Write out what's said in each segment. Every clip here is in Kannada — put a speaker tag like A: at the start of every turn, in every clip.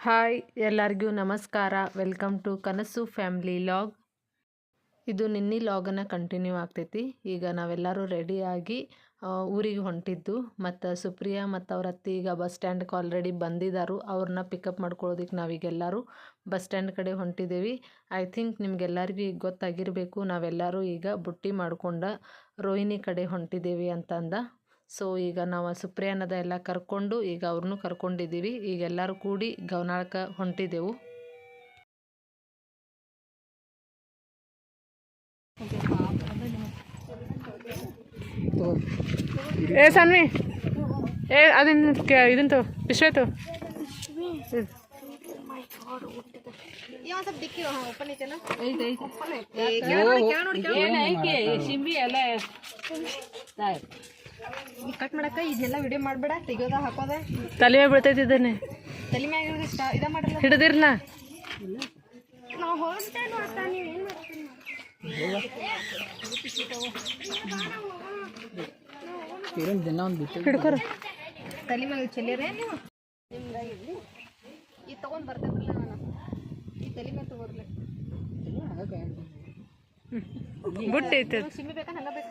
A: ಹಾಯ್, ಎಲ್ಲರಿಗೂ ನಮಸ್ಕಾರ. Welcome to Kanasu family log. ಇದು ನಿನ್ನೆ ಲಾಗನ್ನು ಕಂಟಿನ್ಯೂ ಆಗ್ತೈತಿ. ಈಗ ನಾವೆಲ್ಲರೂ ರೆಡಿಯಾಗಿ ಊರಿಗೆ ಹೊಂಟಿದ್ದು. ಮತ್ತು ಸುಪ್ರಿಯಾ ಮತ್ತು ಅವ್ರ ಅತ್ತಿ ಈಗ ಬಸ್ ಸ್ಟ್ಯಾಂಡ್ಗೆ ಆಲ್ರೆಡಿ ಬಂದಿದ್ದಾರು ಅವ್ರನ್ನ ಪಿಕಪ್ ಮಾಡ್ಕೊಳ್ಳೋದಕ್ಕೆ ನಾವೀಗೆಲ್ಲರೂ ಬಸ್ ಸ್ಟ್ಯಾಂಡ್ ಕಡೆ ಹೊಂಟಿದ್ದೀವಿ ಐ ಥಿಂಕ್ ನಿಮಗೆಲ್ಲರಿಗೂ ಈಗ ಗೊತ್ತಾಗಿರಬೇಕು. ನಾವೆಲ್ಲರೂ ಈಗ ಬುಟ್ಟಿ ಮಾಡಿಕೊಂಡ ರೋಹಿಣಿ ಕಡೆ ಹೊಂಟಿದ್ದೀವಿ ಅಂತಂದ. ಸೊ ಈಗ ನಾವು ಸುಪ್ರಿಯಾನದ ಎಲ್ಲ ಕರ್ಕೊಂಡು ಈಗ ಅವ್ರನ್ನೂ ಕರ್ಕೊಂಡಿದ್ದೀವಿ. ಈಗ ಎಲ್ಲರೂ ಕೂಡಿ ಗವನಾಳಕ್ಕೆ ಹೊಂಟಿದ್ದೆವು ಏ ಸನ್ವಿ! ಏ ಅದನ್ನ ಇದಂತು ವಿಶ್ವೇತು
B: ಕಟ್ ಮಾಡಕ್ಕ ಇದೆಲ್ಲ ವಿಡಿಯೋ ಮಾಡ್ಬೇಡ ತೆಗಿಯೋದ ಹಾಕೋದ.
A: ತಲೆ ಮ್ಯಾಗ ಬೀಳ್ತೈತಿ ಇದನ್ನೇ.
B: ತಲೆ ಮ್ಯಾಗ ಇಷ್ಟ ಇದ ಮಾಡಲ್ಲ.
A: ಹಿಡಿದಿರ್ಲ?
B: ನಾವು ಹೊರಟೇನು ಅಕ್ಕ ನೀವು ಏನು ಮಾಡ್ತೀನಿ
A: ಹಿಡ್ಕೊರ.
B: ತಲೆ ಮ್ಯಾಗ ಚೆಲ್ಲಿರೇ ನೀವು. ಇದು ತಗೊಂಡ್ ಬರ್ತೇವಲ್ಲ ನಾನು. ಈ ತಲೆ ಮ್ಯಾಗ ತಗೋರ್ಲೆ.
A: ಬುಟ್ಟಿ ಐತೆ. ಅದು.
B: ಸಿಮ್ಮಿ ಬೇಕಾ ಹಂಗ ಬೇಕು?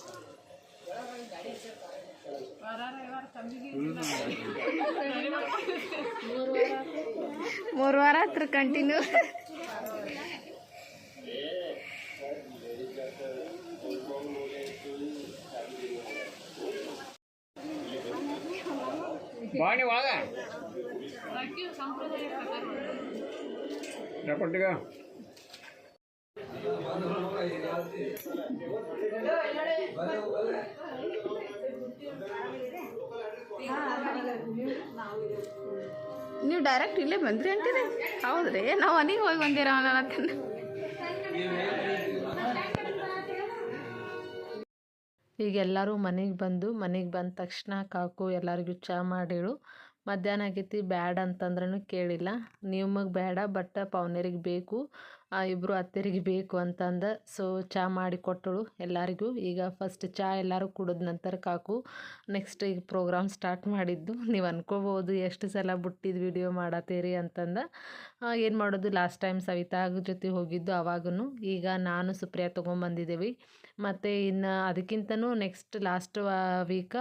B: ಮೂರು ವಾರ ಹತ್ರ ಕಂಟಿನ್ಯೂ
C: ಬಾಣಿ ಒಳಗ. ಕೊಟ್ಟಿಗ.
B: ನೀವು ಡೈರೆಕ್ಟ್ ಇಲ್ಲೇ ಬಂದ್ರಿ ಅಂತೀರಿ? ಹೌದ್ರಿ. ನಾವು ಮನೆಗೆ ಹೋಗಿ ಬಂದಿರ
A: ಈಗ ಎಲ್ಲರೂ ಮನೆಗೆ ಬಂದು, ಮನೆಗೆ ಬಂದ ತಕ್ಷಣ ಕಾಕು ಎಲ್ಲರಿಗೂ ಚಾ ಮಾಡಿಳು ಮಧ್ಯಾಹ್ನ ಆಗೈತಿ ಬ್ಯಾಡ ಅಂತಂದ್ರೂ ಕೇಳಿಲ್ಲ. ನಿಮಗೆ ಬೇಡ ಬಟ್ ಪವನೇರಿಗೆ ಬೇಕು. ಇಬ್ಬರು ಅತ್ತೆರಿಗೆ ಬೇಕು ಅಂತಂದ. ಸೊ ಚಾ ಮಾಡಿ ಕೊಟ್ಟಳು ಎಲ್ಲರಿಗೂ. ಈಗ ಫಸ್ಟ್ ಚಾ ಎಲ್ಲರೂ ಕುಡಿದ ನಂತರ ಕಾಕು ನೆಕ್ಸ್ಟ್ ಈಗ ಪ್ರೋಗ್ರಾಮ್ ಸ್ಟಾರ್ಟ್ ಮಾಡಿದ್ದು. ನೀವು ಅನ್ಕೋಬೋದು ಎಷ್ಟು ಸಲ ಬಿಟ್ಟಿದ್ದು ವಿಡಿಯೋ ಮಾಡತ್ತೀರಿ ಅಂತಂದ. ಏನು ಮಾಡೋದು ಲಾಸ್ಟ್ ಟೈಮ್ ಸವಿತಾ ಜೊತೆ ಹೋಗಿದ್ದು ಅವಾಗೂ ಈಗ ನಾನು ಸುಪ್ರಿಯಾ ತೊಗೊಂಬಂದಿದ್ದೀವಿ. ಮತ್ತು ಇನ್ನು ಅದಕ್ಕಿಂತನೂ ನೆಕ್ಸ್ಟ್ ಲಾಸ್ಟ್ ವೀಕ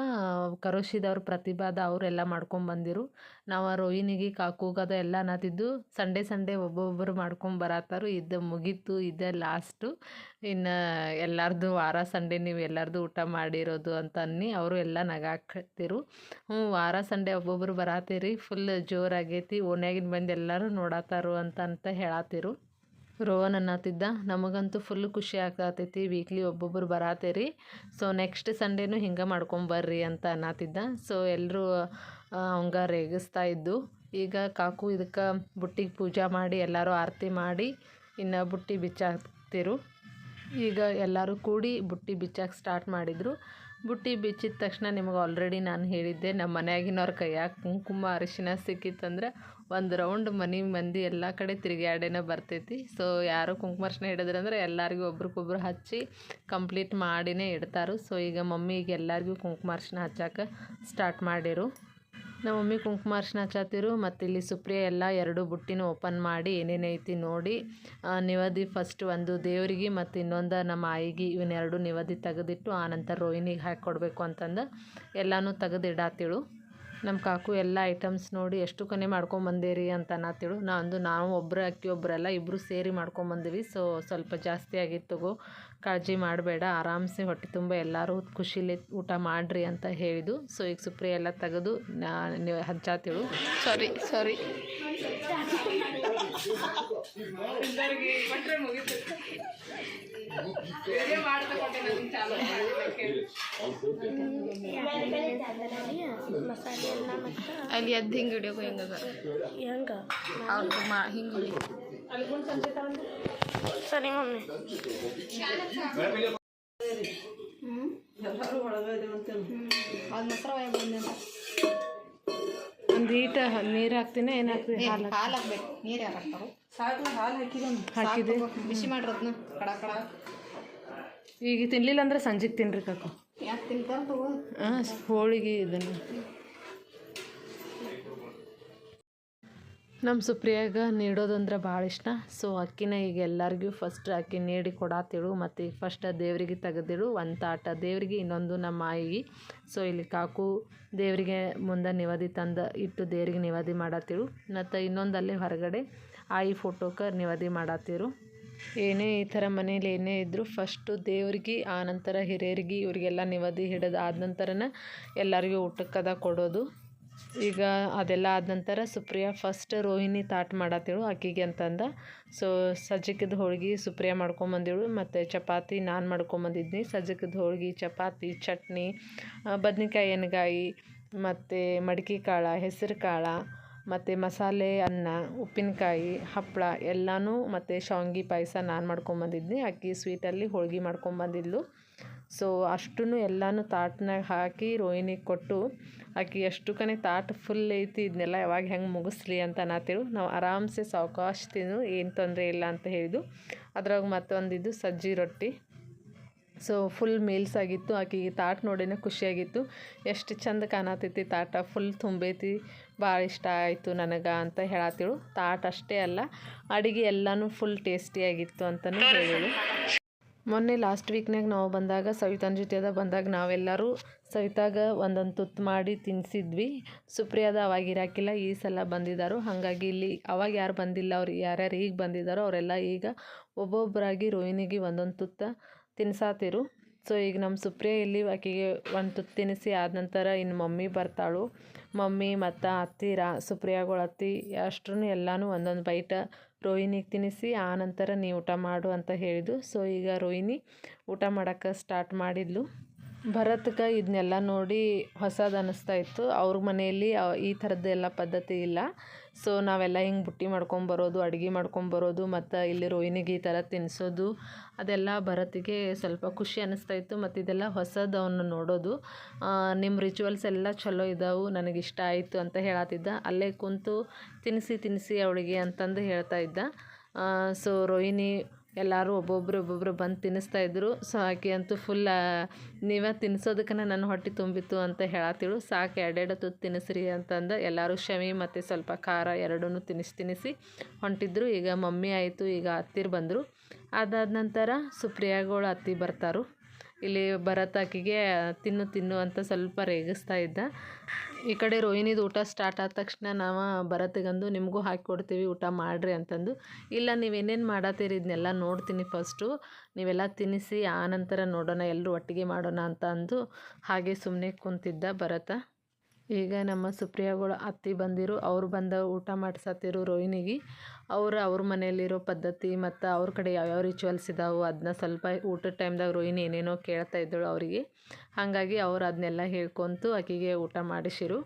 A: ಕರೋಶಿದವ್ರು ಪ್ರತಿಭಾದ ಅವರೆಲ್ಲ ಮಾಡ್ಕೊಂಬಂದಿರು ನಾವು ಆ ರೋಹಿಣಿಗೆ ಕಾಕೂಗದ ಎಲ್ಲ ನಾತಿದ್ದು ಸಂಡೇ ಸಂಡೇ ಒಬ್ಬೊಬ್ಬರು ಮಾಡ್ಕೊಂಬರತ್ತಾರು ಇದು ಮುಗೀತು, ಇದೇ ಲಾಸ್ಟು ಇನ್ನು ಎಲ್ಲರದು ವಾರ ಸಂಡೇ ನೀವು ಎಲ್ಲರದು ಊಟ ಮಾಡಿರೋದು ಅಂತ ಅನ್ನಿ ಅವರು ಎಲ್ಲ ನಗಾಕ್ತಿರು. ಹ್ಞೂ, ವಾರ ಸಂಡೇ ಒಬ್ಬೊಬ್ಬರು ಬರತ್ತೀರಿ ಫುಲ್ ಜೋರಾಗೈತಿ, ಓಣ್ಯಾಗಿನ ಬಂದು ಎಲ್ಲರೂ ನೋಡತ್ತಾರು ಅಂತ ಅಂತ ಹೇಳತ್ತಿರು ರೋಹನ್ ಅನ್ನತ್ತಿದ್ದ ನಮಗಂತೂ ಫುಲ್ ಖುಷಿ ಆಗ್ತಾತೈತಿ ವೀಕ್ಲಿ ಒಬ್ಬೊಬ್ರು ಬರಾತೇರಿ. ಸೊ ನೆಕ್ಸ್ಟ್ ಸಂಡೇನು ಹಿಂಗೆ ಮಾಡ್ಕೊಂಬರ್ರಿ ಅಂತ ಅನ್ನತ್ತಿದ್ದ ಸೊ ಎಲ್ಲರೂ ಅವಂಗ ರೇಗಿಸ್ತಾ ಇದ್ದು. ಈಗ ಕಾಕು ಇದಕ್ಕೆ ಬುಟ್ಟಿಗೆ ಪೂಜೆ ಮಾಡಿ, ಎಲ್ಲರೂ ಆರತಿ ಮಾಡಿ, ಇನ್ನು ಬುಟ್ಟಿ ಬಿಚ್ಚಾಕ್ತಿರು. ಈಗ ಎಲ್ಲರೂ ಕೂಡಿ ಬುಟ್ಟಿ ಬಿಚ್ಚಾಕೆ ಸ್ಟಾರ್ಟ್ ಮಾಡಿದರು. ಬುಟ್ಟಿ ಬಿಚ್ಚಿದ ತಕ್ಷಣ ನಿಮಗೆ ಆಲ್ರೆಡಿ ನಾನು ಹೇಳಿದ್ದೆ, ನಮ್ಮ ಮನೆಯಾಗಿನವ್ರ ಕೈಯಾಗ ಕುಂಕುಮ, ಅರಿಶಿನ ಸಿಕ್ಕಿತ್ತಂದ್ರೆ ಒಂದು ರೌಂಡ್ ಮನೆ ಮಂದಿ ಎಲ್ಲ ಕಡೆ ತಿರುಗಾಡೇನ ಬರ್ತೈತಿ. ಸೊ ಯಾರು ಕುಂಕುಮ, ಅರಿಶಿನ ಹಿಡಿದ್ರಂದ್ರೆ ಎಲ್ಲರಿಗೂ ಒಬ್ರಿಗೊಬ್ರು ಹಚ್ಚಿ ಕಂಪ್ಲೀಟ್ ಮಾಡಿನೇ ಇಡ್ತಾರೆ. ಸೊ ಈಗ ಮಮ್ಮಿಗೆ ಎಲ್ಲರಿಗೂ ಕುಂಕುಮ, ಅರಿಶಿನ ಹಚ್ಚಕ್ಕೆ ಸ್ಟಾರ್ಟ್ ಮಾಡಿರು. ನಮ್ಮ ಮಮ್ಮಿ ಕುಂಕುಮ ಅರ್ಶಿನ ಹಚ್ಚತ್ತಿರು ಮತ್ತು ಇಲ್ಲಿ ಸುಪ್ರಿಯ ಎಲ್ಲ ಎರಡು ಬುಟ್ಟಿನ ಓಪನ್ ಮಾಡಿ ಏನೇನೈತಿ ನೋಡಿ. ನಿವದಿ ಫಸ್ಟ್ ಒಂದು ದೇವರಿಗೆ ಮತ್ತು ಇನ್ನೊಂದು ನಮ್ಮ ಆಯಿಗೆ ಇವನ್ನೆರಡು ನಿವದಿ ತೆಗೆದಿಟ್ಟು ಆನಂತರ ರೋಹಿಣಿಗೆ ಹಾಕಿ ಕೊಡಬೇಕು ಅಂತಂದು ಎಲ್ಲನೂ ತೆಗೆದು ಇಡಾತಿಳು ನಮ್ಮ ಕಾಕು ಎಲ್ಲ ಐಟಮ್ಸ್ ನೋಡಿ ಎಷ್ಟು ಕೊನೆ ಮಾಡ್ಕೊಂಬಂದಿರಿ ಅಂತ ತಿಳು ನಾ ಅಂದು ನಾವು ಒಬ್ಬರು ಅಕ್ಕಿ ಒಬ್ಬರಲ್ಲ ಇಬ್ಬರು ಸೇರಿ ಮಾಡ್ಕೊಂಬಂದಿವಿ ಸೊ ಸ್ವಲ್ಪ ಜಾಸ್ತಿ ಆಗಿತ್ತು ತಗೋ, ಕಾಳಜಿ ಮಾಡಬೇಡ, ಆರಾಮ್ಸೆ ಹೊಟ್ಟೆ ತುಂಬ ಎಲ್ಲರೂ ಖುಷಿಲಿ ಊಟ ಮಾಡಿರಿ ಅಂತ ಹೇಳಿದ್ದು. ಸೊ ಈಗ ಸುಪ್ರಿ ಎಲ್ಲ ತೆಗೆದು
B: ಅಲ್ಲಿ ಎದ್ದು ಹಿಂಗೆ ಹಿಡಿಯೋ ಹೆಂಗದ
C: ಹೆಂಗೆ
B: ಅವ್ರದ್ದು ಮಾ ಹಿಂಗೆ ಹಿಡಿ
C: ಸರಿ ಮಮ್ಮಿ.
B: ಅದು ಮೊಸರು ಒಯ್ಯಕ್ ಬಂದೆ ಅಂತ.
A: ಒಂದು ಈಟ ನೀರು ಹಾಕ್ತೀನಿ ಏನು ಹಾಕ್ತೀನಿ ಹಾಲು
B: ಹಾಲು ಹಾಕ್ಬೇಕು ನೀರು ಯಾರು ಹಾಕ್ತಾರೋ?
A: ಹಾಕಿದೆ.
B: ಬಿಸಿ ಮಾಡಿರೋದ್ನ? ಕಡ ಕಡ.
A: ಈಗ ತಿನ್ನಲಿಲ್ಲ ಅಂದ್ರೆ ಸಂಜೆಗೆ ತಿನ್ರಿ ಕಾಕು.
B: ಯಾಕೆ ತಿಂತಾರ ತಗೋ
A: ಹಾಂ ಹೋಳಿಗೆ ಇದನ್ನು. ನಮ್ಮ ಸುಪ್ರಿಯಾಗ ನೀಡೋದಂದ್ರೆ ಭಾಳ ಇಷ್ಟ. ಸೊ ಅಕ್ಕಿನ ಈಗ ಎಲ್ಲರಿಗೂ ಫಸ್ಟ್ ಅಕ್ಕಿ ನೀಡಿ ಕೊಡಾತಿಳು ಮತ್ತು ಈಗ ಫಸ್ಟ್ ದೇವರಿಗೆ ತೆಗೆದಿಳು, ಒಂದು ತಾಟ ದೇವರಿಗೆ, ಇನ್ನೊಂದು ನಮ್ಮ ಆಯಿಗೆ ಸೊ ಇಲ್ಲಿ ಕಾಕು ದೇವರಿಗೆ ಮುಂದೆ ನಿವದಿ ತಂದು ಇಟ್ಟು ದೇವ್ರಿಗೆ ನಿವಾದಿ ಮಾಡತ್ತಿಳು ಮತ್ತು ಇನ್ನೊಂದಲ್ಲಿ ಹೊರಗಡೆ ಆಯಿ ಫೋಟೋಕ ನಿವಾದಿ ಮಾಡತ್ತಿರು ಏನೇ ಈ ಥರ ಮನೇಲಿ ಏನೇ ಇದ್ದರೂ ಫಸ್ಟು ದೇವ್ರಿಗೆ, ಆನಂತರ ಹಿರಿಯರಿಗೆ ಇವರಿಗೆಲ್ಲ ನಿವಾದಿ ಹಿಡಿದು ಆದ ನಂತರನೇ ಎಲ್ಲರಿಗೂ ಊಟಕ್ಕದ ಕೊಡೋದು. ಈಗ ಅದೆಲ್ಲ ಆದ ನಂತರ ಸುಪ್ರಿಯಾ ಫಸ್ಟ್ ರೋಹಿಣಿ ತಾಟ್ ಮಾಡತ್ತೇಳು ಅಕ್ಕಿಗೆ ಅಂತಂದ. ಸೊ ಸಜ್ಜಕದ ಹೋಳ್ಗೆ ಸುಪ್ರಿಯಾ ಮಾಡ್ಕೊಂಬಂದೇಳು ಮತ್ತು ಚಪಾತಿ ನಾನು ಮಾಡ್ಕೊಂಬಂದಿದ್ನಿ. ಸಜ್ಜಕದ ಹೋಳ್ಗೆ, ಚಪಾತಿ, ಚಟ್ನಿ ಬದ್ನೆಕಾಯಿ ಎಣ್ಗಾಯಿ ಮತ್ತು ಮಡಿಕೆ ಕಾಳು, ಹೆಸರು ಕಾಳು ಮತ್ತು ಮಸಾಲೆ, ಅನ್ನ, ಉಪ್ಪಿನಕಾಯಿ ಹಪ್ಪಳ ಎಲ್ಲನೂ ಮತ್ತು ಶಾವ್ಗೆ ಪಾಯಸ ನಾನು ಮಾಡ್ಕೊಂಬಂದಿದ್ನಿ. ಅಕ್ಕಿ ಸ್ವೀಟಲ್ಲಿ ಹೋಳ್ಗೆ ಮಾಡ್ಕೊಂಬಂದಿದ್ಲು. ಸೊ ಅಷ್ಟೂ ಎಲ್ಲನೂ ತಾಟ್ನಾಗ ಹಾಕಿ ರೋಹಿಣಿಗೆ ಕೊಟ್ಟು ಆಕೆ ಎಷ್ಟು ಕನೆ ತಾಟ್ ಫುಲ್ ಐತಿ ಇದನ್ನೆಲ್ಲ ಯಾವಾಗ ಹೆಂಗೆ ಮುಗಿಸ್ಲಿ ಅಂತ ಅನ್ನತ್ತೇಳು ನಾವು ಆರಾಮ್ಸೆ ಸಾವಕಾಶ ತಿನ್ನು ಏನು ತೊಂದರೆ ಇಲ್ಲ ಅಂತ ಹೇಳಿದ್ದು. ಅದ್ರಾಗ ಮತ್ತೊಂದಿದ್ದು ಸಜ್ಜಿ ರೊಟ್ಟಿ. ಸೊ ಫುಲ್ ಮೀಲ್ಸ್ ಆಗಿತ್ತು. ಆಕೆಗೆ ತಾಟ್ ನೋಡಿನೇ ಖುಷಿಯಾಗಿತ್ತು. ಎಷ್ಟು ಚಂದ ಕಾಣತೈತಿ ತಾಟ ಫುಲ್ ತುಂಬೈತಿ ಭಾಳ ಇಷ್ಟ ಆಯಿತು ನನಗೆ ಅಂತ ಹೇಳಾತಿಳು ತಾಟ್ ಅಷ್ಟೇ ಅಲ್ಲ ಅಡುಗೆ ಎಲ್ಲನೂ ಫುಲ್ ಟೇಸ್ಟಿಯಾಗಿತ್ತು ಅಂತಲೂ ಹೇಳಿಳು ಮೊನ್ನೆ ಲಾಸ್ಟ್ ವೀಕ್ನಾಗ ನಾವು ಬಂದಾಗ ಸವಿತಾನ ಜೊತೆದ ಬಂದಾಗ ನಾವೆಲ್ಲರೂ ಸವಿತಾಗ ಒಂದೊಂದು ತುತ್ತು ಮಾಡಿ ತಿನ್ನಿಸಿದ್ವಿ ಸುಪ್ರಿಯಾದ ಅವಾಗ ಇರಾಕಿಲ್ಲ, ಈ ಸಲ ಬಂದಿದ್ದಾರೋ ಹಾಗಾಗಿ ಇಲ್ಲಿ ಅವಾಗ ಯಾರು ಬಂದಿಲ್ಲ, ಅವ್ರು ಯಾರ್ಯಾರು ಈಗ ಬಂದಿದ್ದಾರೋ ಅವರೆಲ್ಲ ಈಗ ಒಬ್ಬೊಬ್ಬರಾಗಿ ರೋಹಿಣಿಗೆ ಒಂದೊಂದು ತುತ್ತ ತಿನ್ಸಾತಿರು. ಸೊ, ಈಗ ನಮ್ಮ ಸುಪ್ರಿಯ ಇಲ್ಲಿ ಆಕೆಗೆ ಒಂದು ತುತ್ತು ತಿನ್ನಿಸಿ ಆದ ನಂತರ ಇನ್ನು ಮಮ್ಮಿ ಬರ್ತಾಳು. ಮಮ್ಮಿ ಮತ್ತು ಅತ್ತಿರ ಸುಪ್ರಿಯಾಗಳ ಅತ್ತಿ ಅಷ್ಟ್ರೂ ಎಲ್ಲನೂ ಒಂದೊಂದು ಬೈಟ ರೋಹಿಣಿಗೆ ತಿನ್ನಿಸಿ, ಆ ನಂತರ ನೀ ಊಟ ಮಾಡು ಅಂತ ಹೇಳಿದ್ದು. ಸೊ, ಈಗ ರೋಹಿಣಿ ಊಟ ಮಾಡೋಕ್ಕೆ ಸ್ಟಾರ್ಟ್ ಮಾಡಿದ್ಲು. ಭರತ್ಗೆ ಇದನ್ನೆಲ್ಲ ನೋಡಿ ಹೊಸದು ಅನ್ನಿಸ್ತಾ ಇತ್ತು. ಅವ್ರ ಮನೆಯಲ್ಲಿ ಈ ಥರದ್ದೆಲ್ಲ ಪದ್ಧತಿ ಇಲ್ಲ. ಸೊ ನಾವೆಲ್ಲ ಹಿಂಗೆ ಬುಟ್ಟಿ ಮಾಡ್ಕೊಂಬರೋದು ಅಡುಗೆ ಮಾಡ್ಕೊಂಬರೋದು ಮತ್ತು ಇಲ್ಲಿ ರೋಹಿಣಿಗೆ ಈ ಥರ ತಿನ್ನಿಸೋದು ಅದೆಲ್ಲ ಭರತಿಗೆ ಸ್ವಲ್ಪ ಖುಷಿ ಅನ್ನಿಸ್ತಾ ಇತ್ತು. ಮತ್ತು ಇದೆಲ್ಲ ಹೊಸದು ಅವನು ನೋಡೋದು. ನಿಮ್ಮ ರಿಚುವಲ್ಸ್ ಎಲ್ಲ ಚಲೋ ಇದ್ದಾವೆ ನನಗೆ ಇಷ್ಟ ಆಯಿತು ಅಂತ ಹೇಳತ್ತಿದ್ದ ಅಲ್ಲೇ ಕುಂತು ತಿನ್ನಿಸಿ ತಿನ್ನಿಸಿ ಅವಳಿಗೆ ಅಂತಂದು ಹೇಳ್ತಾ ಇದ್ದ. ಸೊ ರೋಹಿಣಿ ಎಲ್ಲರೂ ಒಬ್ಬೊಬ್ರು ಒಬ್ಬೊಬ್ರು ಬಂದು ತಿನ್ನಿಸ್ತಾ ಇದ್ದರು ಸೊ ಆಕೆ ಅಂತೂ ಫುಲ್ ನೀವೇ ತಿನ್ನಿಸೋದಕ್ಕೆ ನನ್ನ ಹೊಟ್ಟೆ ತುಂಬಿತ್ತು ಅಂತ ಹೇಳತ್ತಿಳು ಸಾಕು ಎರಡೆರಡು ತುತ್ತು ತಿನ್ನಿಸ್ರಿ ಅಂತಂದು ಎಲ್ಲರೂ ಶಮಿ ಮತ್ತು ಸ್ವಲ್ಪ ಖಾರ ಎರಡೂ ತಿನ್ನಿಸಿ ತಿನ್ನಿಸಿ ಹೊಂಟಿದ್ರು. ಈಗ ಮಮ್ಮಿ ಆಯಿತು, ಈಗ ಹತ್ತಿರ ಬಂದರು. ಅದಾದ ನಂತರ ಸುಪ್ರಿಯಾಗಳು ಅತ್ತಿ ಬರ್ತಾರು. ಇಲ್ಲಿ ಭರತ್ ಆಕಿಗೆ ತಿನ್ನು ತಿನ್ನು ಅಂತ ಸ್ವಲ್ಪ ರೇಗಿಸ್ತಾ ಇದ್ದ. ಈ ಕಡೆ ರೋಹಿಣಿದು ಊಟ ಸ್ಟಾರ್ಟ್ ಆದ ತಕ್ಷಣ ನಾವು ಭರತ್ಗಂದು ನಿಮಗೂ ಹಾಕಿ ಕೊಡ್ತೀವಿ, ಊಟ ಮಾಡಿರಿ ಅಂತಂದು. ಇಲ್ಲ ನೀವೇನೇನು ಮಾಡತ್ತೀರಿ ಇದನ್ನೆಲ್ಲ ನೋಡ್ತೀನಿ ಫಸ್ಟು ನೀವೆಲ್ಲ ತಿನ್ನಿಸಿ ಆನಂತರ ನಂತರ ನೋಡೋಣ ಎಲ್ಲರೂ ಒಟ್ಟಿಗೆ ಮಾಡೋಣ ಅಂತ ಅಂದು ಹಾಗೆ ಸುಮ್ಮನೆ ಕುಂತಿದ್ದ ಭರತ. ಈಗ ನಮ್ಮ ಸುಪ್ರಿಯಾಗಳು ಅತ್ತಿ ಬಂದಿರು, ಅವ್ರು ಬಂದ ಊಟ ಮಾಡಿಸತ್ತಿರು ರೋಹಿಣಿಗೆ. ಅವ್ರು ಅವ್ರ ಮನೆಯಲ್ಲಿರೋ ಪದ್ಧತಿ ಮತ್ತು ಅವ್ರ ಕಡೆ ಯಾವ್ಯಾವ ರಿಚುವಲ್ಸ್ ಇದಾವೆ ಅದನ್ನ ಸ್ವಲ್ಪ ಊಟದ ಟೈಮ್ದಾಗ ರೋಹಿಣಿ ಏನೇನೋ ಕೇಳ್ತಾ ಇದ್ದಳು ಅವರಿಗೆ. ಹಾಗಾಗಿ ಅವ್ರು ಅದನ್ನೆಲ್ಲ ಹೇಳ್ಕೊತು ಆಕೆಗೆ ಊಟ ಮಾಡಿಸಿರು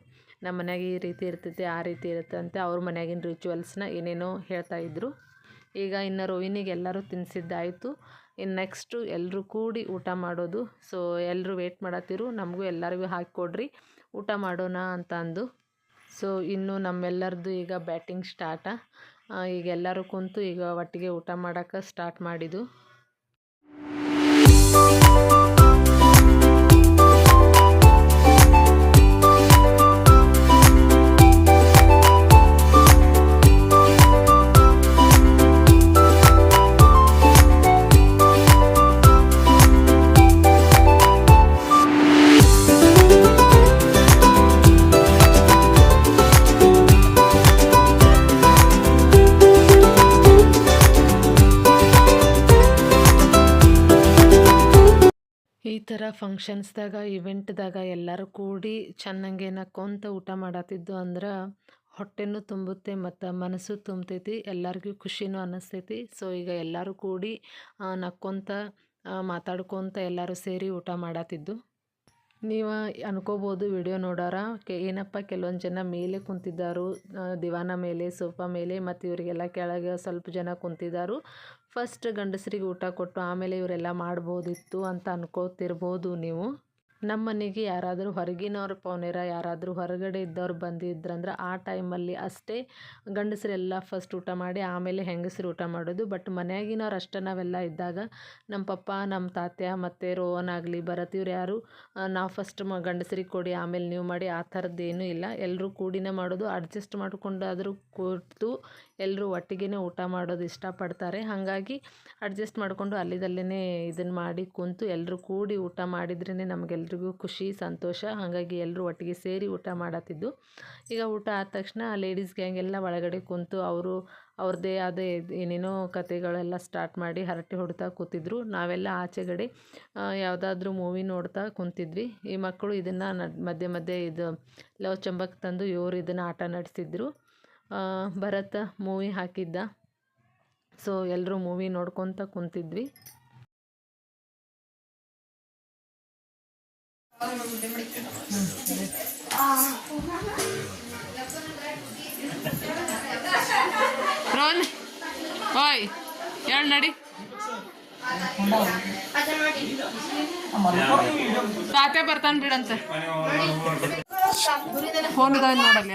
A: ನಮ್ಮ ಮನ್ಯಾಗ ಈ ರೀತಿ ಇರ್ತೈತೆ, ಆ ರೀತಿ ಇರುತ್ತೆ ಅಂತ ಅವ್ರ ಮನ್ಯಾಗಿನ ರಿಚುವಲ್ಸ್ನ ಏನೇನೋ ಹೇಳ್ತಾ ಇದ್ದರು ಈಗ ಇನ್ನು ರೋಹಿಣಿಗೆ ಎಲ್ಲರೂ ತಿನ್ನಿಸಿದ್ದಾಯಿತು ಇನ್ನು ನೆಕ್ಸ್ಟು ಎಲ್ಲರೂ ಕೂಡಿ ಊಟ ಮಾಡೋದು. ಸೊ ಎಲ್ಲರೂ ವೇಟ್ ಮಾಡತ್ತಿರು ನಮಗೂ ಎಲ್ಲರಿಗೂ ಹಾಕಿಕೊಡ್ರಿ ಊಟ ಮಾಡೋಣ ಅಂತ ಅಂದು. ಸೊ ಇನ್ನು ನಮ್ಮೆಲ್ಲರದು ಈಗ ಬ್ಯಾಟಿಂಗ್ ಸ್ಟಾರ್ಟ ಈಗ ಎಲ್ಲರೂ ಕುಂತು ಈಗ ಒಟ್ಟಿಗೆ ಊಟ ಮಾಡೋಕ್ಕೆ ಸ್ಟಾರ್ಟ್ ಮಾಡಿದ್ದು. ಥರ ಫಂಕ್ಷನ್ಸ್ದಾಗ ಇವೆಂಟ್ದಾಗ ಎಲ್ಲರೂ ಕೂಡಿ ಚೆನ್ನಾಗೆ ನಕ್ಕೊಂತ ಊಟ ಮಾಡತ್ತಿದ್ದು ಅಂದ್ರೆ ಹೊಟ್ಟೆನೂ ತುಂಬುತ್ತೆ ಮತ್ತು ಮನಸ್ಸು ತುಂಬ್ತೈತಿ ಎಲ್ಲರಿಗೂ ಖುಷಿನೂ ಅನ್ನಿಸ್ತೈತಿ. ಸೊ ಈಗ ಎಲ್ಲರೂ ಕೂಡಿ ನಕ್ಕೊಂತ ಆ, ಎಲ್ಲರೂ ಸೇರಿ ಊಟ ಮಾಡತ್ತಿದ್ದು. ನೀವು ಅನ್ಕೋಬೋದು ವಿಡಿಯೋ ನೋಡೋರ. ಕೆ, ಏನಪ್ಪ ಕೆಲವೊಂದು ಜನ ಮೇಲೆ ಕುಂತಿದ್ದಾರು. ದಿವಾನ ಮೇಲೆ, ಸೋಫಾ ಮೇಲೆ, ಮತ್ತು ಇವರಿಗೆಲ್ಲ ಕೆಳಗೆ ಸ್ವಲ್ಪ ಜನ ಕುಂತಿದ್ದಾರು. ಫಸ್ಟ್ ಗಂಡಸರಿಗೆ ಊಟ ಕೊಟ್ಟು ಆಮೇಲೆ ಇವರೆಲ್ಲ ಮಾಡ್ಬೋದಿತ್ತು ಅಂತ ಅನ್ಕೋತಿರ್ಬೋದು ನೀವು. ನಮ್ಮ ಮನೆಗೆ ಯಾರಾದರೂ ಹೊರಗಿನವ್ರು ಪೌನೇರ, ಯಾರಾದರೂ ಹೊರಗಡೆ ಇದ್ದವ್ರು ಬಂದಿದ್ರಂದ್ರೆ ಆ ಟೈಮಲ್ಲಿ ಅಷ್ಟೇ ಗಂಡಸರೆಲ್ಲ ಫಸ್ಟ್ ಊಟ ಮಾಡಿ, ಆಮೇಲೆ ಹೆಂಗಸರು ಊಟ ಮಾಡೋದು. ಬಟ್ ಮನೆಯಾಗಿನವ್ರು ಅಷ್ಟೇ ನಾವೆಲ್ಲ ಇದ್ದಾಗ ನಮ್ಮ ಪಪ್ಪ, ನಮ್ಮ ತಾತ್ಯ, ಮತ್ತು ರೋಹನ್ ಆಗಲಿ ಭರತ್ ಇವ್ರು ಯಾರು ನಾವು ಫಸ್ಟ್ ಮ ಗಂಡಸರಿಗೆ ಕೊಡಿ, ಆಮೇಲೆ ನೀವು ಮಾಡಿ, ಆ ಥರದ್ದೇನೂ ಇಲ್ಲ. ಎಲ್ಲರೂ ಕೂಡಿನೇ ಮಾಡೋದು ಅಡ್ಜಸ್ಟ್ ಮಾಡಿಕೊಂಡಾದರೂ ಕೂತು ಎಲ್ಲರೂ ಒಟ್ಟಿಗೆ ಊಟ ಮಾಡೋದು ಇಷ್ಟಪಡ್ತಾರೆ. ಹಾಗಾಗಿ ಅಡ್ಜಸ್ಟ್ ಮಾಡಿಕೊಂಡು ಅಲ್ಲಿದಲ್ಲೇ ಇದನ್ನು ಮಾಡಿ ಕುಂತು ಎಲ್ಲರೂ ಕೂಡಿ ಊಟ ಮಾಡಿದ್ರೇ ನಮಗೆಲ್ರಿಗೂ ಖುಷಿ, ಸಂತೋಷ. ಹಾಗಾಗಿ ಎಲ್ಲರೂ ಒಟ್ಟಿಗೆ ಸೇರಿ ಊಟ ಮಾಡತ್ತಿದ್ದು. ಈಗ ಊಟ ಆದ ತಕ್ಷಣ ಲೇಡೀಸ್ ಗ್ಯಾಂಗ್ ಎಲ್ಲ ಒಳಗಡೆ ಕುಂತು ಅವರು ಅವ್ರದ್ದೇ ಆದ ಏನೇನೋ ಕತೆಗಳೆಲ್ಲ ಸ್ಟಾರ್ಟ್ ಮಾಡಿ ಹರಟೆ ಹೊಡ್ತಾ ಕೂತಿದ್ರು. ನಾವೆಲ್ಲ ಆಚೆಗಡೆ ಯಾವುದಾದ್ರೂ ಮೂವಿ ನೋಡ್ತಾ ಕುಂತಿದ್ವಿ. ಈ ಮಕ್ಕಳು ಇದನ್ನು ಮಧ್ಯೆ ಮಧ್ಯೆ ಇದು ಲವ್ ಚಂಬಕ್ ತಂದು ಇವರು ಇದನ್ನು ಆಟ ನಡೆಸಿದ್ರು. ಭರತ ಮೂವಿ ಹಾಕಿದ್ದ. ಸೊ ಎಲ್ಲರೂ ಮೂವಿ ನೋಡ್ಕೊತ ಕುಂತಿದ್ವಿ.
B: ರೋನ್ ಓಯ್ ಹೇಳ ನಡಿ. ತಾತೆ ಬರ್ತಾನೆ ಬಿಡಂತೆ. ಫೋನ್ ಇದಾವೆ ನೋಡಲ್ಲಿ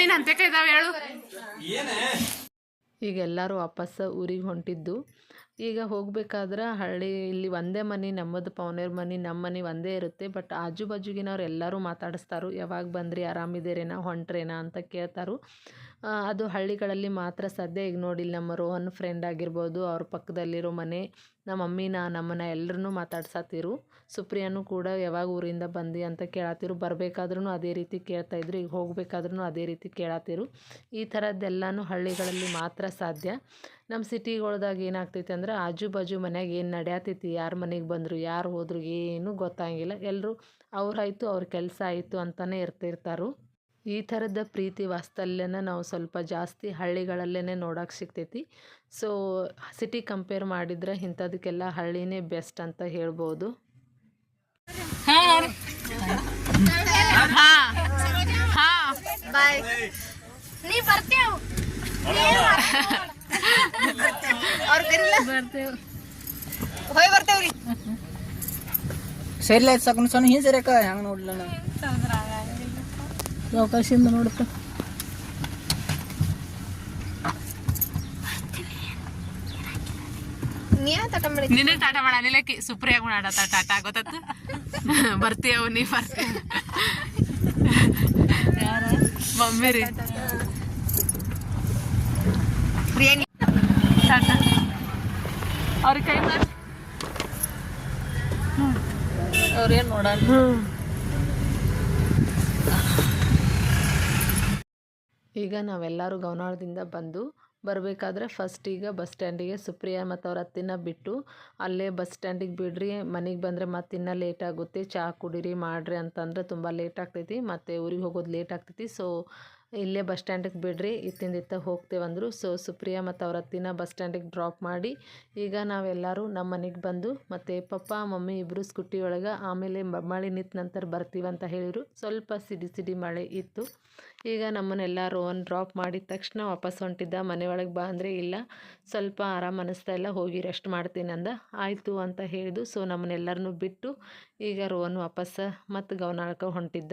B: ನೀನ್ ಅಂತ್ಯಕ್ಕೆ ಇದಾವೆ ಹೇಳು.
A: ಈಗ ಎಲ್ಲರೂ ವಾಪಸ್ ಊರಿಗೆ ಹೊಂಟಿದ್ದು. ಈಗ ಹೋಗ್ಬೇಕಾದ್ರೆ ಹಳ್ಳಿ ಇಲ್ಲಿ ಒಂದೇ ಮನೆ ನಮ್ಮದು ಪವನೇರ್ ಮನೆ ನಮ್ಮ ಮನೆ ಒಂದೇ ಇರುತ್ತೆ. ಬಟ್ ಆಜು ಬಾಜುಗಿನವ್ರು ಎಲ್ಲರೂ ಮಾತಾಡಿಸ್ತಾರು. ಯಾವಾಗ ಬಂದ್ರಿ ಆರಾಮಿದ್ದೀರೇನಾ ಹೊಂಟ್ರೇನಾ ಅಂತ ಕೇಳ್ತಾರು. ಅದು ಹಳ್ಳಿಗಳಲ್ಲಿ ಮಾತ್ರ ಸದ್ಯ ಈಗ ನೋಡಿ, ಇಲ್ಲಿ ನಮ್ಮ ರೋಹನ್ ಫ್ರೆಂಡ್ ಆಗಿರ್ಬೋದು, ಅವ್ರ ಪಕ್ಕದಲ್ಲಿರೋ ಮನೆ, ನಮ್ಮ ಮಮ್ಮಿನ, ನಮ್ಮನ್ನ ಎಲ್ಲರನ್ನೂ ಮಾತಾಡ್ಸತ್ತಿರು ಸುಪ್ರಿಯಾನು ಕೂಡ ಯಾವಾಗ ಊರಿಂದ ಬಂದು ಅಂತ ಕೇಳತ್ತಿರು ಬರಬೇಕಾದ್ರೂ ಅದೇ ರೀತಿ ಕೇಳ್ತಾಯಿದ್ರು ಈಗ ಹೋಗಬೇಕಾದ್ರೂ ಅದೇ ರೀತಿ ಕೇಳತ್ತಿರು ಈ ಥರದ್ದೆಲ್ಲನೂ ಹಳ್ಳಿಗಳಲ್ಲಿ ಮಾತ್ರ ಸಾಧ್ಯ. ನಮ್ಮ ಸಿಟಿಗಳ್ದಾಗ ಏನಾಗ್ತೈತಿ ಅಂದ್ರೆ ಆಜು ಬಾಜು ಮನ್ಯಾಗ ಏನು ನಡೆಯತೈತಿ, ಯಾರು ಮನೆಗೆ ಬಂದರು, ಯಾರು ಹೋದ್ರು, ಏನೂ ಗೊತ್ತಾಗಿಲ್ಲ. ಎಲ್ಲರೂ ಅವ್ರಾಯಿತು ಅವ್ರ ಕೆಲಸ ಆಯಿತು ಅಂತಲೇ ಇರ್ತಿರ್ತಾರು. ಈ ಥರದ ಪ್ರೀತಿ ವಾತ್ಸಲ್ಯನ ನಾವು ಸ್ವಲ್ಪ ಜಾಸ್ತಿ ಹಳ್ಳಿಗಳಲ್ಲೇ ನೋಡೋಕೆ ಸಿಗ್ತೈತಿ. ಸೊ ಸಿಟಿ ಕಂಪೇರ್ ಮಾಡಿದ್ರೆ ಇಂಥದಕ್ಕೆಲ್ಲ ಹಳ್ಳಿನೇ ಬೆಸ್ಟ್ ಅಂತ ಹೇಳ್ಬೋದು.
D: ಸರಿ ಆಯ್ತು ಸಾಕು. ಸಣ್ಣ ಹೆಂಗೆ ನೋಡ್ಲಿಲ್ಲ ನಾನು? ಅವಕಾಶದಿಂದ ನೋಡುತ್ತ.
B: ನಿನ್ನೆ ಟಾಟಾ ಮಾಡ ನಿಲಕ್ಕಿ ಸುಪ್ರಿಯಾಗ ಮಾಡತ್ತ ಟಾಟಾ ಗೊತ್ತತ್ತು ಬರ್ತೀಯವು ನೀ ಬರ್ತೀಯ. ಮಮ್ಮಿ ರೀ. ಟಾಟಾ ಅವ್ರಿಗೆ ಕೈ ಮಾಡಿ
D: ಅವ್ರೇನು ನೋಡಲ್ಲ
A: ಈಗ ನಾವೆಲ್ಲರೂ ಗೌನಾಳದಿಂದ ಬಂದು ಬರಬೇಕಾದ್ರೆ ಫಸ್ಟ್ ಈಗ ಬಸ್ ಸ್ಟ್ಯಾಂಡಿಗೆ ಸುಪ್ರಿಯಾ ಮತ್ತು ಅವ್ರ ಅತ್ತಿನ ಬಿಟ್ಟು ಅಲ್ಲೇ ಬಸ್ ಸ್ಟ್ಯಾಂಡಿಗೆ ಬಿಡ್ರಿ, ಮನೆಗೆ ಬಂದರೆ ಮತ್ತೆ ಇನ್ನೂ ಲೇಟ್ ಆಗುತ್ತೆ ಚಹಾ ಕುಡೀರಿ ಮಾಡಿರಿ ಅಂತಂದ್ರೆ ತುಂಬ ಲೇಟ್ ಆಗ್ತೈತಿ, ಮತ್ತು ಊರಿಗೆ ಹೋಗೋದು ಲೇಟ್ ಆಗ್ತೈತಿ. ಸೊ ಇಲ್ಲೇ ಬಸ್ ಸ್ಟ್ಯಾಂಡಿಗೆ ಬಿಡ್ರಿ ಇತ್ತಿಂದಿತ್ತ ಹೋಗ್ತೇವಂದರು ಸೊ ಸುಪ್ರಿಯಾ ಮತ್ತು ಅವ್ರ ಅತ್ತಿನ ಬಸ್ ಸ್ಟ್ಯಾಂಡಿಗೆ ಡ್ರಾಪ್ ಮಾಡಿ, ಈಗ ನಾವೆಲ್ಲರೂ ನಮ್ಮ ಮನೆಗೆ ಬಂದು ಮತ್ತು ಪಪ್ಪ, ಮಮ್ಮಿ ಇಬ್ಬರು ಸ್ಕೂಟಿ ಒಳಗೆ ಆಮೇಲೆ ಮಳೆ ನಿಂತ ನಂತರ ಬರ್ತೀವಂತ ಹೇಳಿದರು ಸ್ವಲ್ಪ ಸಿಡಿ ಸಿಡಿ ಮಳೆ ಇತ್ತು. ಈಗ ನಮ್ಮನ್ನೆಲ್ಲರೂ ಒಂದು ಡ್ರಾಪ್ ಮಾಡಿದ ತಕ್ಷಣ ವಾಪಸ್ ಹೊಂಟಿದ್ದ, ಮನೆ ಒಳಗೆ ಬಾ ಅಂದರೆ ಇಲ್ಲ, ಸ್ವಲ್ಪ ಆರಾಮ ಅನ್ನಿಸ್ತಾ ಇಲ್ಲ, ಹೋಗಿ ರೆಸ್ಟ್ ಮಾಡ್ತೀನಿ ಅಂದ. ಆಯಿತು ಅಂತ ಹೇಳಿದು. ಸೊ ನಮ್ಮನ್ನೆಲ್ಲರನ್ನೂ ಬಿಟ್ಟು ಈಗ ರೋವನ್ ವಾಪಸ್ ಮತ್ತು ಗವನಾಳ್ಕ ಹೊಂಟಿದ್ದ.